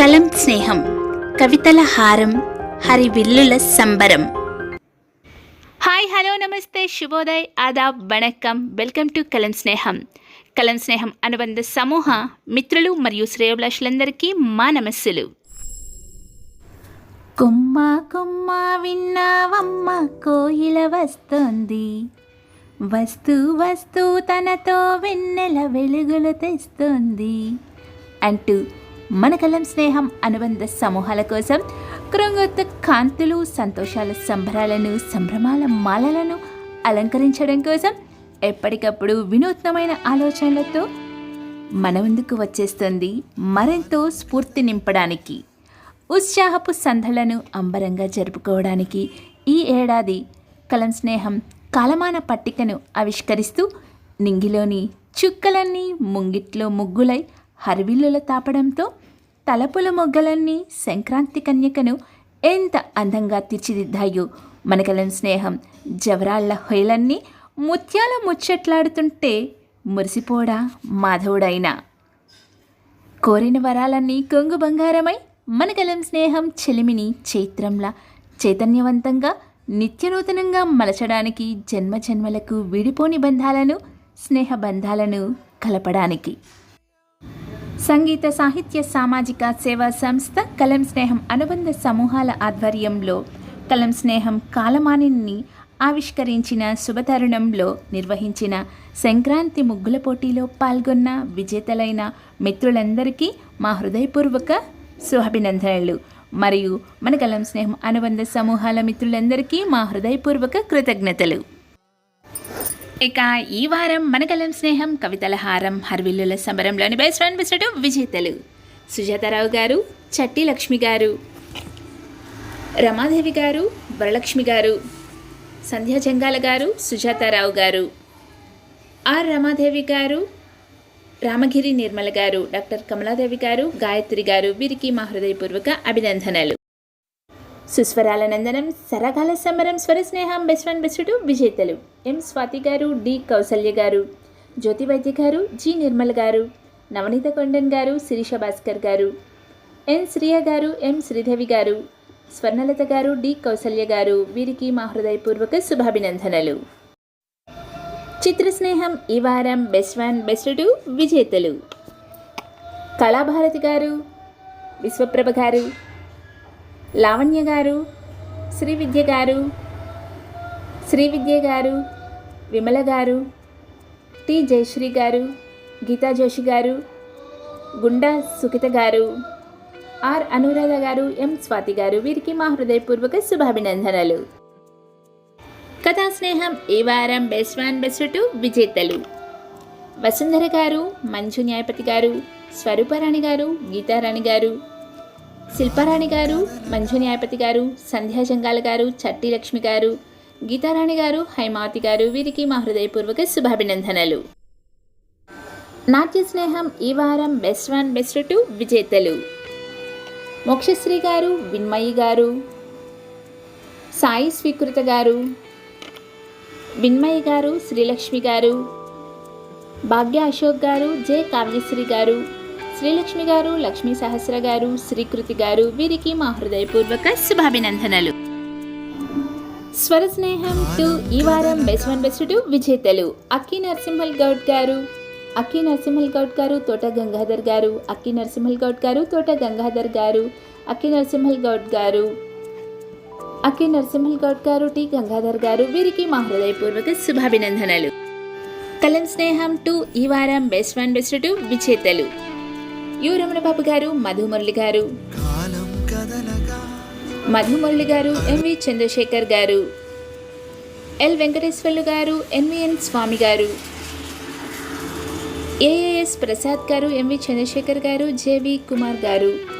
కలం స్నేహం కవితల హారం హరివిల్లుల సంబరం. హాయ్ హలో నమస్తే శుభోదయ్ ఆదాబ్ వణక్కం. వెల్కమ్ టు కలం స్నేహం. కలం స్నేహం అనుబంధ సమూహ మిత్రులు మరియు శ్రేయోభిలాషులందరికీ మా నమస్సులు. కొమ్మ కొమ్మ విన్నావమ్మ కోయిల వస్తోంది. వస్తూ వస్తూ తనతో వెన్నెల వెలుగులు తెస్తుంది అంటూ మన కలం స్నేహం అనుబంధ సమూహాల కోసం కృంగొత్త కాంతులు సంతోషాల సంబరాలను సంభ్రమాల మాలలను అలంకరించడం కోసం ఎప్పటికప్పుడు వినూత్నమైన ఆలోచనలతో మన ముందుకు వచ్చేస్తుంది మరెంతో స్ఫూర్తి నింపడానికి ఉత్సాహపు సంధలను అంబరంగా జరుపుకోవడానికి ఈ ఏడాది కలం స్నేహం కాలమాన పట్టికను ఆవిష్కరిస్తూ నింగిలోని చుక్కలన్నీ ముంగిట్లో ముగ్గులై హరివిల్లుల తాపడంతో తలపుల మొగ్గలన్నీ సంక్రాంతి కన్యకను ఎంత అందంగా తీర్చిదిద్దాయో మనకలం స్నేహం జవరాళ్ళ హొయలన్నీ ముత్యాల ముచ్చట్లాడుతుంటే మురిసిపోడా మాధవుడైనా? కోరిన వరాలన్నీ కొంగు బంగారమై మనకలం స్నేహం చెలిమిని చైత్రంలా చైతన్యవంతంగా నిత్యనూతనంగా మలచడానికి జన్మ జన్మలకు విడిపోని బంధాలను స్నేహ బంధాలను కలపడానికి. సంగీత సాహిత్య సామాజిక సేవా సంస్థ కలం స్నేహం అనుబంధ సమూహాల ఆధ్వర్యంలో కలం స్నేహం కాలమానిని ఆవిష్కరించిన శుభతరుణంలో నిర్వహించిన సంక్రాంతి ముగ్గుల పోటీలో పాల్గొన్న విజేతలైన మిత్రులందరికీ మా హృదయపూర్వక శుభాభినందనలు. మరియు మన కలం స్నేహం అనుబంధ సమూహాల మిత్రులందరికీ మా హృదయపూర్వక కృతజ్ఞతలు. ఇక ఈ వారం మన కలం స్నేహం కవితల హారం హర్విల్లుల సమరంలోని బెస్ట్ ఫ్రెండ్ బిస్టడు విజేతలు. సుజాతారావు గారు చట్టి లక్ష్మి గారు రమాదేవి గారు వరలక్ష్మి గారు సంధ్యా జంగాల గారు సుజాతారావు గారు. ఆర్ రమాదేవి గారు రామగిరి నిర్మల గారు డాక్టర్ కమలాదేవి గారు గాయత్రి గారు వీరికి మా హృదయపూర్వక అభినందనలు. సుస్వరాల నందనం సరగాల సమరం స్వర స్నేహం బెస్ట్ వన్ బెస్ట్ విజేతలు. ఎం స్వాతి గారు డి కౌసల్య గారు జ్యోతి వైద్య గారు జి నిర్మల్ గారు నవనీత కొండన్ గారు శిరీష భాస్కర్ గారు ఎన్ శ్రియ గారు ఎం శ్రీదేవి గారు స్వర్ణలత గారు డి కౌసల్య గారు వీరికి మా హృదయపూర్వక శుభాభినందనలు. చిత్ర స్నేహం ఈ వారం బెస్ట్ వన్ బెస్ట్ టూ విజేతలు. కళాభారతి గారు విశ్వప్రభ గారు లావణ్య గారు శ్రీ విద్య గారు శ్రీ విద్య గారు విమల గారు టి జయశ్రీ గారు గీతా జోషి గారు గుండా సుఖిత గారు ఆర్ అనురాధ గారు ఎం స్వాతి గారు వీరికి మా హృదయపూర్వక శుభాభినందనలు. కథా స్నేహం ఈ వారం బెస్ట్ వన్ బెస్ట్ టూ విజేతలు. వసుంధర గారు మంజు న్యాయపతి గారు స్వరూపరాణి గారు గీతారాణి గారు శిల్పారాణి గారు మంజు న్యాయపతి గారు సంధ్యా జంగాల గారు చట్టి లక్ష్మి గారు గీతారాణి గారు హైమావతి గారు వీరికి మా హృదయపూర్వక శుభాభినందనలు. నాట్య స్నేహం ఈ వారం బెస్ట్ వన్ బెస్ట్ టూ విజేతలు. మోక్షశ్రీ గారు విన్మయి గారు సాయి స్వీకృత గారు విన్మయి గారు శ్రీలక్ష్మి గారు భాగ్య అశోక్ గారు జె కావ్యశ్రీ గారు శ్రీలక్ష్మి గారు లక్ష్మీ సహస్ర గారు శ్రీకృతి గారు వీరికి మా హృదయపూర్వక శుభాభినందనలు. స్వర స్నేహం టు ఈ వారం బెస్ట్ వన్ బెస్ట్ టూ విజేతలు అక్కి నరసింహల్ గౌడ్ గారు అక్కి నరసింహల్ గౌడ్ గారు తోట గంగాధర్ గారు అక్కి నరసింహల్ గౌడ్ గారు తోట గంగాధర్ గారు అక్కి నరసింహల్ గౌడ్ గారు అక్కి నరసింహల్ గౌడ్ గారు టి. గంగాధర్ గారు వీరికి మా హృదయపూర్వక శుభాభినందనలు. కలం స్నేహం టు ఈ వారం బెస్ట్ వన్ బెస్ట్ టూ విజేతలు. యు. రమణబాబు గారు మధుమురళి గారు. మధుమురళి గారు ఎంవి చంద్రశేఖర్ గారు. ఎల్. వెంకటేశ్వర్లు గారు ఎన్విఎన్ స్వామి గారు. ఏఏఎస్ ప్రసాద్ గారు ఎంవి చంద్రశేఖర్ గారు జేవి కుమార్ గారు.